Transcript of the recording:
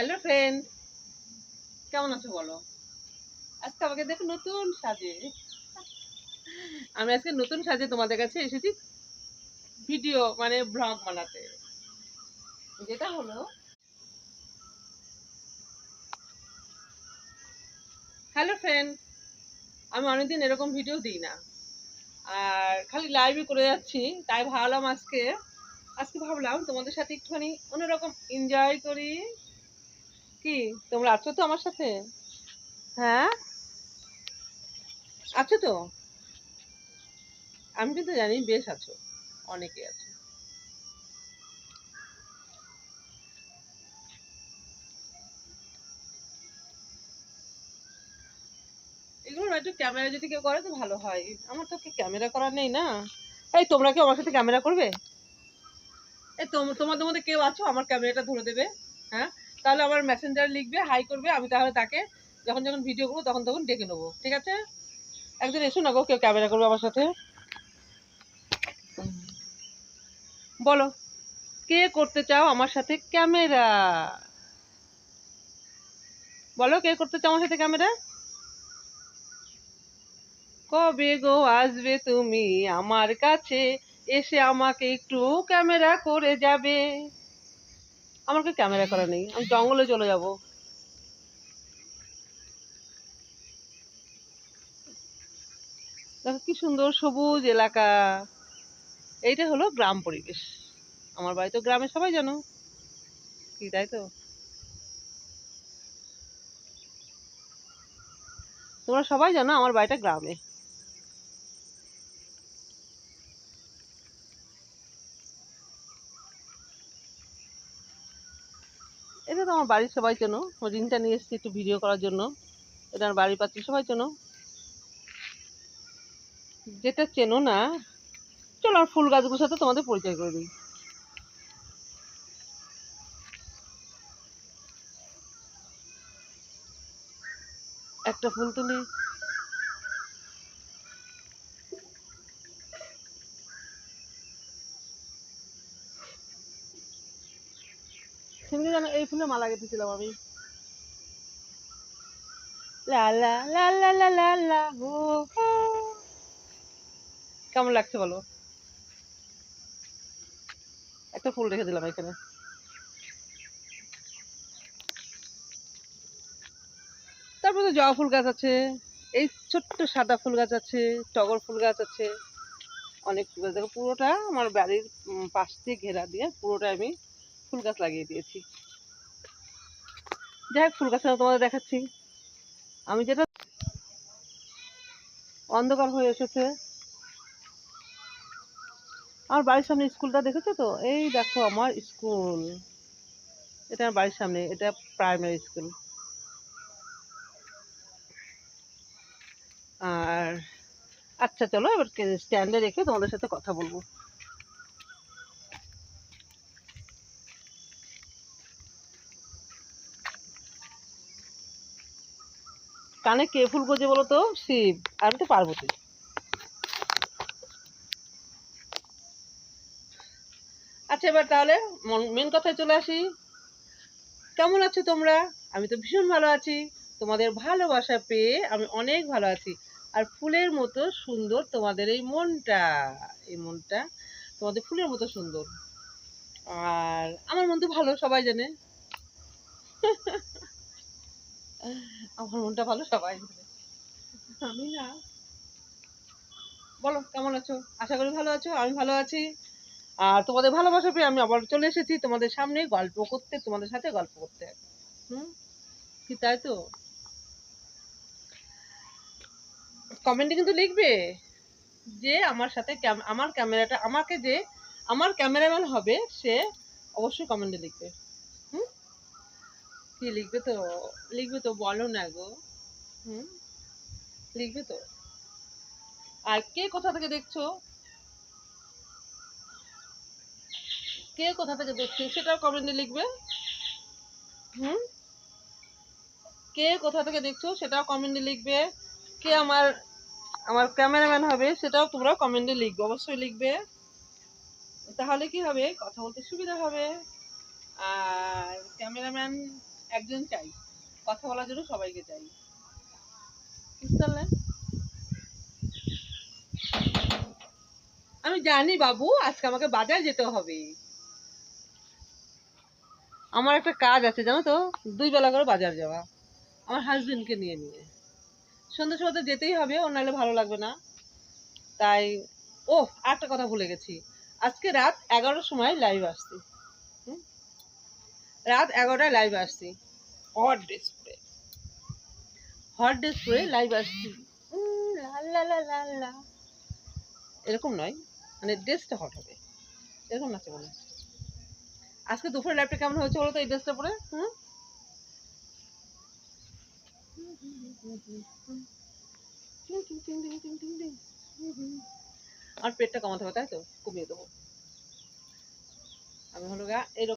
Hello friend কেমন আছো বলো? আজকে আমাকে দেখো নতুন সাজে। আমি আজকে নতুন সাজে তোমাদের কাছে এসেছি ভিডিও মানে ব্লগ বানাতে। যেটা হলো হ্যালো ফ্রেন্ড আমি অনেকদিন এরকম ভিডিও দিই না। আর খালি লাইভই করে যাচ্ছি, তাই ভাবলাম আজকে আজকে ভাবলাম তোমাদের সাথে একটুখানি অন্যরকম এনজয় করি। কি? তোমরা আছো তো আমার সাথে? হ্যাঁ? আছো তো? আমি কিন্তু জানি বেশ আছো অনেকে আছো। এগুলো একটু ক্যামেরা যদি কেউ করে তো ভালো হয়। আমার তো ক্যামেরা করা নেই না? এই, তোমরা কি আমার সাথে ক্যামেরা করবে? এই, তোম- তোমাদের মধ্যে কেউ আছো? আমার ক্যামেরাটা ধরে দেবে। হ্যাঁ? তাহলে আমার মেসেঞ্জার লিখবে হাই করবে, আমি তাহলে তাকে যখন যখন ভিডিও করব তখন তখন ডেকে নেব, ঠিক আছে? একজন এসো না গো, কেউ ক্যামেরা করবে আমার সাথে। বলো, কে করতে চাও আমার সাথে ক্যামেরা বলো, কে করতে চাও আমার সাথে ক্যামেরা কবে গো আসবে তুমি আমার কাছে? এসে আমাকে একটু ক্যামেরা করে যাবে। আমার কি ক্যামেরা করা নেই। আমি জঙ্গলে চলে যাব। দেখো কি সুন্দর সবুজ এলাকা। এইটা হলো গ্রাম পরিবেশ। আমার বাড়ি তো গ্রামে, সবাই জানো। কি, তাই তো? তোমরা সবাই জানো আমার বাড়িটা গ্রামে। আমার বাড়ির সবাই চেনো রিংটা নিয়ে এসেছি একটু ভিডিও করার জন্য। এটা আমার বাড়ির পাত্রী, সবাই চেনো যেটা চেনো না, চলো আমার ফুল গাছগুলোর সাথে তোমাদের পরিচয় করে দিই। একটা ফুল তুলি। সেদিন যেন এই ফুলে মালা গেঁথেছিলাম আমি। কেমন লাগছে বলো? একটা ফুল রেখে দিলাম এখানে। তারপর তো জবা ফুল গাছ আছে, এই ছোট্ট সাদা ফুল গাছ আছে, টগর ফুল গাছ আছে। অনেক ফুল গাছ। দেখো পুরোটা আমার বাড়ির পাশ দিয়ে ঘেরা দিয়ে পুরোটা আমি ফুল গাছ লাগিয়ে দিয়েছি। যাই হোক, ফুল গাছটা তোমাদের দেখাচ্ছি। আমি যেটা অন্ধকার হয়ে এসেছে। আমার বাড়ির সামনে স্কুলটা দেখেছ তো? এই দেখো আমার স্কুল। এটা আমার বাড়ির সামনে, এটা প্রাইমারি স্কুল আর আচ্ছা চলো এবার স্ট্যান্ডে রেখে তোমাদের সাথে কথা বলব। কানে কে ফুল গজে বলো তো শিব। আমি তো পার্বতী আচ্ছা এবার তাহলে মেন কথায় চলে আসি। কেমন আছো তোমরা? আমি তো ভীষণ ভালো আছি। তোমাদের ভালোবাসা পেয়ে আমি অনেক ভালো আছি। আর ফুলের মতো সুন্দর তোমাদের এই মনটা। এই মনটা তোমাদের ফুলের মতো সুন্দর। আর আমার মন তো ভালো, সবাই জানে। আমার মনটা ভালো, সবাই আমি না। বলো, কেমন আছো? আশা করি ভালো আছো, আমি ভালো আছি। আর তোমাদের ভালোবাসা পেয়ে আমি আবার চলে এসেছি তোমাদের সামনে গল্প করতে, তোমাদের সাথে গল্প করতে। হুম? কি তাই তো? কমেন্টে কিন্তু লিখবে যে আমার সাথে আমার ক্যামেরাটা আমাকে যে আমার ক্যামেরাম্যান হবে, সে অবশ্যই কমেন্টে লিখবে। কি লিখবে তো? লিখবে তো, বলো না গো। হুম? লিখবে তো। আর কে কোথা থেকে দেখছ? কে কোথা থেকে দেখছ? সেটাও কমেন্টে লিখবে। হুম? কে কোথা থেকে দেখছ? সেটাও কমেন্টে লিখবে। কে আমার আমার ক্যামেরাম্যান হবে, সেটাও তোমরা কমেন্টে লিখবে। অবশ্যই লিখবে। তাহলে কি হবে? কথা বলতে সুবিধা হবে। আর ক্যামেরাম্যান একজন চাই। কথা বলার জন্য সবাইকে চাই? আমি জানি বাবু, আজকে আমাকে বাজার যেতে হবে। আমার একটা কাজ আছে, জানো তো? দুই বেলা করে বাজার যাওয়া। আমার হাজবেন্ডকে নিয়ে নিয়ে। সন্ধ্যা তো যেতেই হবে ও নাহলে ভালো লাগবে না। তাই ও একটা কথা ভুলে গেছি। আজকে রাত এগারোটার সময় লাইভ আসছি? রাত এগারোটায় লাইভ আসছি। হট ড্রেস পরে হট ড্রেস পরে লাইভ আসছি। এরকম নয় মানে ড্রেসটা হট হবে। এরকম নাচে বলে আজকে দুপুরের লাইভটা কেমন হয়েছে বলো তো এই ড্রেসটা পরে? হুম? আর পেটটা কমাতে হবে তাই তো? কমিয়ে দেবো। আমি হলো গা এরকম